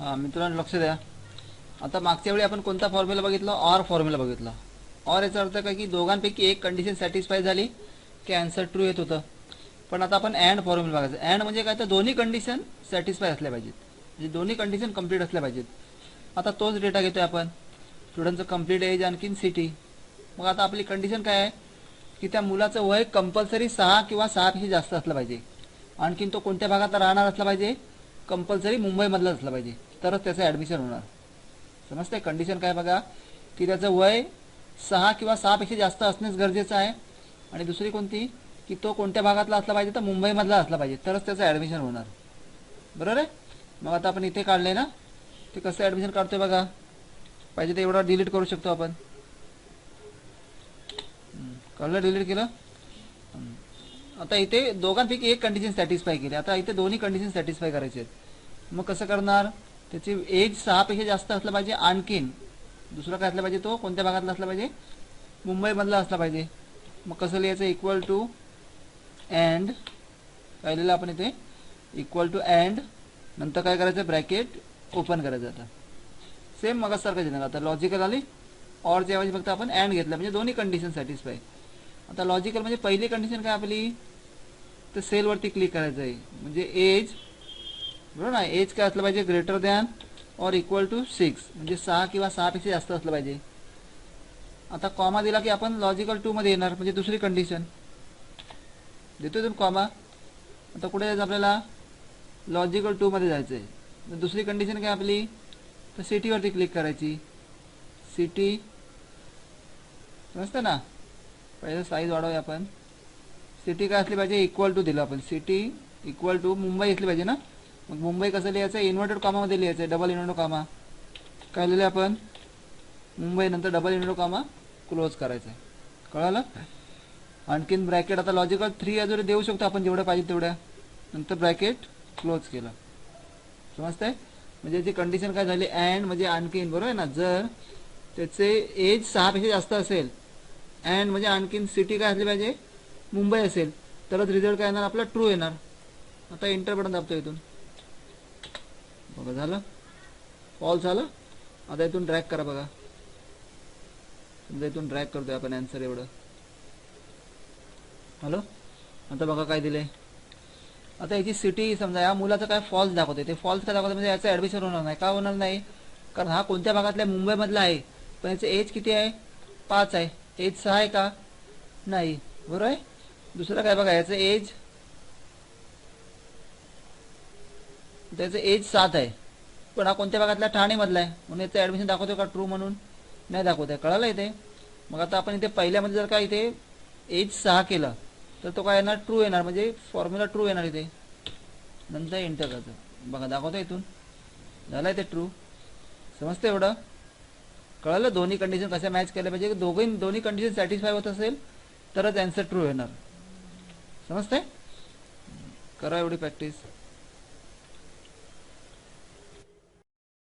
हां मित्रांनो लक्ष द्या. आता मागच्या वेळी आपण कोणता फॉर्म्युला बघितला? ऑर फॉर्म्युला बघितला. ऑर याचा अर्थ काय की दोघांपैकी एक कंडिशन सॅटिस्फाय झाली की आन्सर ट्रू येत होतं. पण आता आपण अँड फॉर्म्युला बघायचं. अँड म्हणजे काय? तर दोन्ही कंडिशन सॅटिस्फाय असल्या पाहिजेत. म्हणजे दोन्ही कंडिशन कंप्लीट असल्या पाहिजेत. आता तोच डेटा घेतोय आपण. स्टुडंटचं कंप्लीट एज आणखीन सिटी मग आता आपली कंडिशन काय आहे? की त्या मुलाचं वय कंपल्सरी सहा किंवा सहापेक्षा जास्त असलं पाहिजे. आणखीन तो कोणत्या भागात राहणार असला पाहिजे? कंपल्सरी मुंबईमधलं असलं पाहिजे. तरच त्याचं ॲडमिशन होणार. समजतंय? कंडिशन काय बघा? की त्याचं वय सहा किंवा सहापेक्षा जास्त असणेच गरजेचं आहे. आणि दुसरी कोणती? की तो कोणत्या भागातला असला पाहिजे तर मुंबईमधला असला पाहिजे. तरच त्याचं ॲडमिशन होणार. बरोबर आहे? मग आता आपण इथे काढले ना? ते कसं ॲडमिशन काढतोय बघा? पाहिजे ते एवढा डिलीट करू शकतो आपण. कळलं डिलीट केलं? आता इथे दोघांपैकी एक कंडिशन सॅटिस्फाय केली. आता इथे दोन्ही कंडिशन सॅटिस्फाय करायचे आहेत. मग कसं करणार? त्याची एज सहापेक्षा जास्त असलं पाहिजे आणखीन. दुसरं काय असलं पाहिजे तो? कोणत्या भागातला असला पाहिजे? मुंबईमधला असला पाहिजे. मग कसं लिहायचं? इक्वल टू अँड काय लिहिलं आपण इथे. इक्वल टू अँड नंतर काय करायचं? ब्रॅकेट ओपन करायचं आता. सेम मगासारखं देणार आता लॉजिकल आली. ऑरच्या ऐवजी फक्त आपण अँड घेतला. म्हणजे दोन्ही कंडिशन सॅटिस्फाय आता लॉजिकल म्हणजे पहिली कंडिशन काय आपली? तर सेलवरती क्लिक करायचं आहे. म्हणजे एज बरोबर ना? एज काय असलं पाहिजे? Greater than or equal to six म्हणजे सहा किंवा सहापेक्षा जास्त असलं पाहिजे. आता कॉमा दिला की आपण लॉजिकल टूमध्ये येणार. म्हणजे दुसरी कंडिशन देतो तुम्ही कॉमा आता कुठे जायचं आपल्याला? लॉजिकल टूमध्ये जायचं आहे दुसरी कंडिशन काय आपली? तर सिटीवरती क्लिक करायची. सिटी समजतं ना? पहिलं साईज वाढवूया आपण. सिटी काय असली पाहिजे इक्वल टू दिलं आपण. सिटी इक्वल टू मुंबई असली पाहिजे ना? मग मुंबई कसं लिहायचं? इन्व्हर्टेड कामामध्ये लिहायचं आहे डबल इन्व्हर्टेड कामा काय लिहिलं आपण? मुंबई नंतर डबल इन्व्हर्टेड कामा क्लोज करायचं. आहे कळालं? आणखीन ब्रॅकेट आता लॉजिकल थ्री अजून देऊ शकतो आपण जेवढ्या पाहिजे तेवढ्या नंतर ब्रॅकेट क्लोज केलं. समजतंय? म्हणजे याची कंडिशन काय झाली? अँड म्हणजे आणखीन बरोबर आहे ना? जर त्याचे एज सहापेक्षा जास्त असेल अँड म्हणजे आणखीन सिटी काय असली पाहिजे? मुंबई असेल. तरच रिझल्ट काय येणार? आपला ट्रू येणार. आता इंटर बटन दाबतो इथून. बघा झालं? फॉल झालं? आता इथून ड्रॅग करा बघा. समजा इथून ड्रॅग करतोय आपण अँसर एवढं. हॅलो? आता बघा काय दिले आता याची सिटी समजा या मुलाचं काय फॉल्स दाखवते ते फॉल्स काय दाखवते म्हणजे याचं ॲडमिशन होणार नाही. का होणार नाही? कारण हा कोणत्या भागातल्या? मुंबईमधला आहे. पण याचं एज किती आहे? पाच आहे. एज सहा आहे का? नाही. बरोबर आहे? दुसरं काय बघा याचं एज त्याचं एज सात आहे. पण हा कोणत्या भागातला? ठाणेमधला आहे. म्हणून याचं ॲडमिशन दाखवतो का ट्रू म्हणून? नाही दाखवत आहे कळालं इथे? मग आता आपण इथे पहिल्यामध्ये जर का इथे एज सहा केलं तर तो काय येणार? ट्रू येणार. म्हणजे फॉर्म्युला ट्रू येणार इथे. नंतर एंटर करायचं बघा दाखवतो इथून. झालं आहे ते ट्रू समजतं एवढं? कळलं दोन्ही कंडिशन कशा मॅच केल्या पाहिजे? की दोघे दोन्ही कंडिशन सॅटिस्फाय होत असेल तरच अँसर ट्रू येणार समजतंय? करा एवढी प्रॅक्टिस